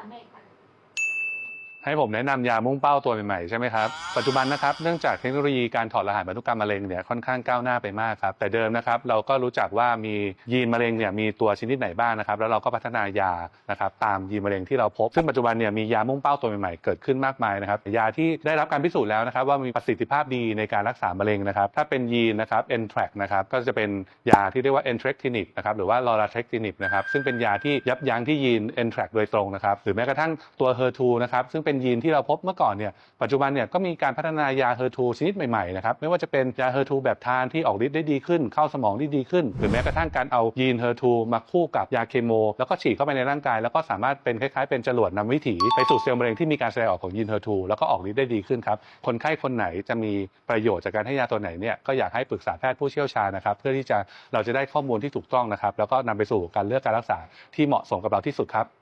เราเรีย ให้ผมแนะนำยามุ่งเป้าตัวใหม่ๆใช่ไหมครับ ปัจจุบันนะครับเนื่องจากเทคโนโลยีการถอดรหัสพันธุกรรมมะเร็งเนี่ยค่อนข้างก้าวหน้าไปมากครับ แต่เดิมนะครับเราก็รู้จักว่ามียีนมะเร็งเนี่ยมีตัวชนิดไหนบ้างนะครับ แล้วเราก็พัฒนายานะครับตามยีนมะเร็งที่เราพบ ซึ่งปัจจุบันเนี่ยมียามุ่งเป้าตัวใหม่ๆเกิดขึ้นมากมายนะครับ ยาที่ได้รับการพิสูจน์แล้วนะครับว่ามีประสิทธิภาพดีในการรักษามะเร็งนะครับ ถ้าเป็นยีนนะครับ n t r a c นะครับก็จะเป็นยาที่เรียกว่า entrectinib นะครับหรือว่า lorlatinib นะครับซึ่งเป็นยาที่ยับยั้งที่ยีน n t r a c โดยตรงนะครับหรือแม้กระทั่งตัว HER2 นะครับซึ่งเป็นยีนที่เราพบเมื่อก่อนเนี่ยปัจจุบันเนี่ยก็มีการพัฒนายา HER2 ชนิดใหม่ๆนะครับไม่ว่าจะเป็นยา HER2 แบบทานที่ออกฤทธิ์ได้ดีขึ้น เข้าสมองได้ดีขึ้น หรือแม้กระทั่งการเอายีน HER2 มาคู่กับยาเคมีแล้วก็ฉีดเข้าไปในร่างกาย แล้วก็สามารถเป็นคล้ายๆเป็นจรวดนำวิถีไปสู่เซลล์มะเร็งที่มีการแสดงออกของยีน HER2 แล้วก็ออกฤทธิ์ได้ดีขึ้นครับคนไข้คนไหนจะมีประโยชน์จากการให้ยาตัวไหนเนี่ยก็อยากให้ปรึกษาแพทย์ผู้เชี่ยวชาญนะครับเพื่อที่จะเราจะได้ข้อมูลที่ถูกต้องนะครับแล้วก็นำไปสู่การเลือกการรักษาที่เหมาะสมกับเราที่สุดครับ